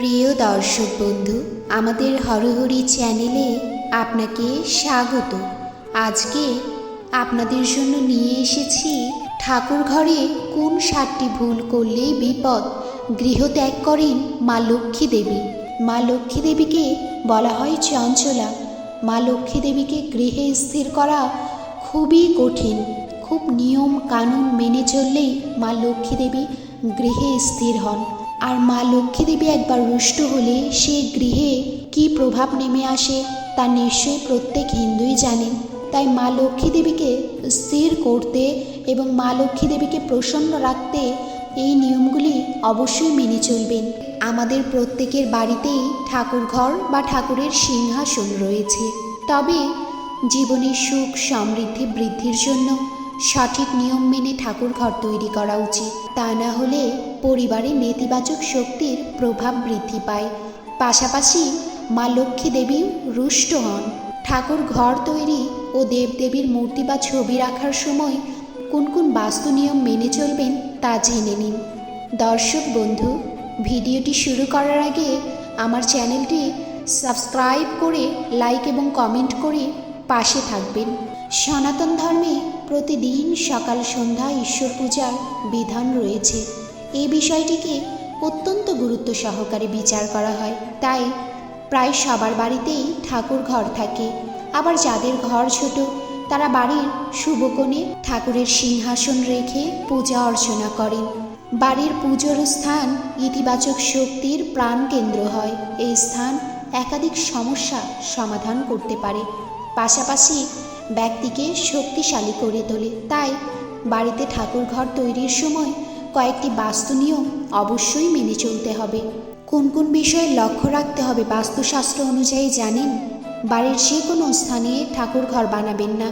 প্রিয় দর্শক বন্ধু, আমাদের হরহরি চ্যানেলে আপনাকে স্বাগত। আজকে আপনাদের জন্য নিয়ে এসেছি ঠাকুর ঘরে কোন সাতটি ভুল করলেই বিপদ গৃহত্যাগ করেন মা লক্ষ্মী দেবী। মা লক্ষ্মী দেবীকে বলা হয় চঞ্চলা। মা লক্ষ্মী দেবীকে গৃহে স্থির করা খুবই কঠিন। খুব নিয়ম কানুন মেনে চললেই মা লক্ষ্মী দেবী গৃহে স্থির হন। আর মা লক্ষ্মী দেবী একবার রুষ্ট হলে সে গৃহে কি প্রভাব নেমে আসে তা নিশ্চয়ই প্রত্যেক হিন্দুই জানেন। তাই মা লক্ষ্মী দেবীকে স্থির করতে এবং মা লক্ষ্মী দেবীকে প্রসন্ন রাখতে এই নিয়মগুলি অবশ্যই মেনে চলবেন। আমাদের প্রত্যেকের বাড়িতেই ঠাকুর ঘর বা ঠাকুরের সিংহাসন রয়েছে। তবে জীবনের সুখ সমৃদ্ধি বৃদ্ধির জন্য সঠিক নিয়ম মেনে ঠাকুর ঘর তৈরি করা উচিত। তা না হলে পরিবারে নেতিবাচক শক্তির প্রভাব বৃদ্ধি পায়। পাশাপাশি মা লক্ষ্মী দেবীও রুষ্ট হন। ঠাকুর ঘর তৈরি ও দেবদেবীর মূর্তি বা ছবি রাখার সময় কোন কোন বাস্তু নিয়ম মেনে চলবেন তা জেনে নিন। দর্শক বন্ধু, ভিডিওটি শুরু করার আগে আমার চ্যানেলটি সাবস্ক্রাইব করে লাইক এবং কমেন্ট করে পাশে থাকবেন। সনাতন ধর্মে প্রতিদিন সকাল সন্ধ্যা ঈশ্বর পূজার বিধান রয়েছে। এই বিষয়টিকে অত্যন্ত গুরুত্ব সহকারে বিচার করা হয়। তাই প্রায় সবার বাড়িতেই ঠাকুর ঘর থাকে। আবার যাদের ঘর ছোট, তারা বাড়ির শুভকোণে ঠাকুরের সিংহাসন রেখে পূজা অর্চনা করেন। বাড়ির পুজোর স্থান ইতিবাচক শক্তির প্রাণ কেন্দ্র হয়। এই স্থান একাধিক সমস্যা সমাধান করতে পারে। পাশাপাশি ব্যক্তিকে শক্তিশালী করে তোলে। তাই বাড়িতে ঠাকুর ঘর তৈরির সময় কয়েকটি বাস্তু নিয়ম অবশ্যই মেনে চলতে হবে। কোন কোন বিষয়ে লক্ষ্য রাখতে হবে বাস্তুশাস্ত্র অনুযায়ী জানেন? বাড়ির যে কোনো স্থানে ঠাকুর ঘর বানাবেন না।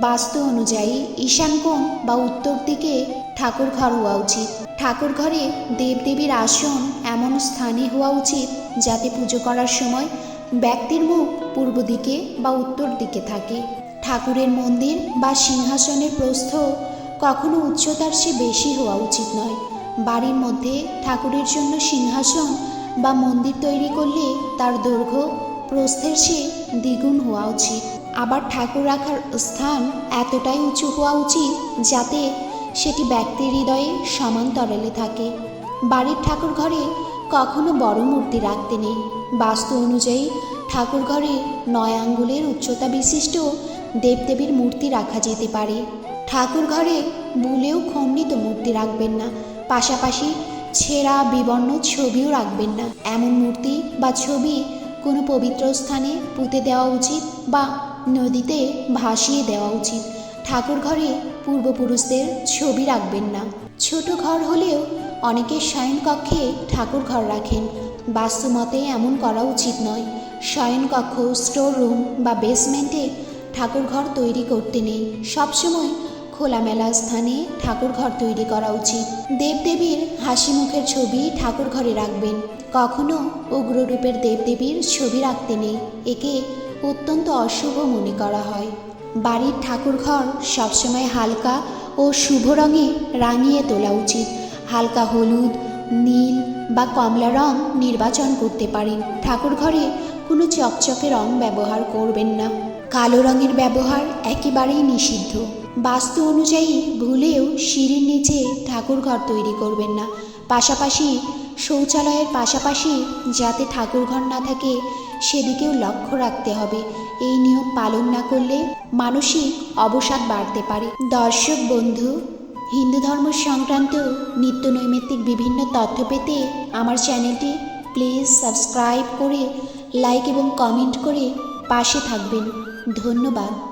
বাস্তু অনুযায়ী ঈশান কোণ বা উত্তর দিকে ঠাকুর ঘর হওয়া উচিত। ঠাকুর ঘরে দেবদেবীর আসন এমন স্থানে হওয়া উচিত যাতে পুজো করার সময় ব্যক্তির মুখ পূর্ব দিকে বা উত্তর দিকে থাকে। ঠাকুরের মন্দির বা সিংহাসনের প্রস্থ কখনো উচ্চতার সে বেশি হওয়া উচিত নয়। বাড়ির মধ্যে ঠাকুরের জন্য সিংহাসন বা মন্দির তৈরি করলে তার দৈর্ঘ্য প্রস্থের সে দ্বিগুণ হওয়া উচিত। আবার ঠাকুর রাখার স্থান এতটাই উঁচু হওয়া উচিত যাতে সেটি ব্যক্তির হৃদয়ে সমান্তরালে থাকে। বাড়ির ঠাকুর ঘরে কখনো বড় মূর্তি রাখতে নেই। বাস্তু অনুযায়ী ঠাকুর ঘরে নয় আঙ্গুলের উচ্চতা বিশিষ্ট দেবদেবীর মূর্তি রাখা যেতে পারে। ঠাকুর ঘরে ভুলেও খণ্ডিত মূর্তি রাখবেন না। পাশাপাশি ছেঁড়া বিবর্ণ ছবিও রাখবেন না। এমন মূর্তি বা ছবি কোনো পবিত্র স্থানে পুঁতে দেওয়া উচিত বা নদীতে ভাসিয়ে দেওয়া উচিত। ঠাকুর ঘরে পূর্বপুরুষদের ছবি রাখবেন না। ছোট ঘর হলেও অনেকে শয়নকক্ষে ঠাকুর ঘর রাখেন। বাস্তুমতে এমন করা উচিত নয়। শয়নকক্ষ, স্টোর রুম বা বেসমেন্টে ঠাকুর ঘর তৈরি করতে নেই। সবসময় খোলামেলা স্থানে ঠাকুর ঘর তৈরি করা উচিত। দেবদেবীর হাসি মুখের ছবি ঠাকুর ঘরে রাখবেন। কখনো উগ্ররূপের দেবদেবীর ছবি রাখতে নেই। একে অত্যন্ত অশুভ মনে করা হয়। বাড়ির ঠাকুর ঘর সবসময় হালকা ও শুভ রঙে রাঙিয়ে তোলা উচিত। হালকা হলুদ, নীল বা কমলা রং নির্বাচন করতে পারেন। ঠাকুর ঘরে কোনো চকচকে রং ব্যবহার করবেন না। কালো রঙের ব্যবহার একেবারেই নিষিদ্ধ। বাস্তু অনুযায়ী ভুলেও সিঁড়ির নিচে ঠাকুর ঘর তৈরি করবেন না। পাশাপাশি শৌচালয়ের পাশাপাশি যাতে ঠাকুর ঘর না থাকে, সেদিকেও লক্ষ্য রাখতে হবে। এই নিয়ম পালন না করলে মানসিক অবসাদ বাড়তে পারে। দর্শক বন্ধু, হিন্দু ধর্ম সংক্রান্ত নিত্য নৈমিত্তিক বিভিন্ন তথ্য পেতে আমার চ্যানেলটি প্লিজ সাবস্ক্রাইব করে, লাইক এবং কমেন্ট করে পাশে থাকবেন। ধন্যবাদ।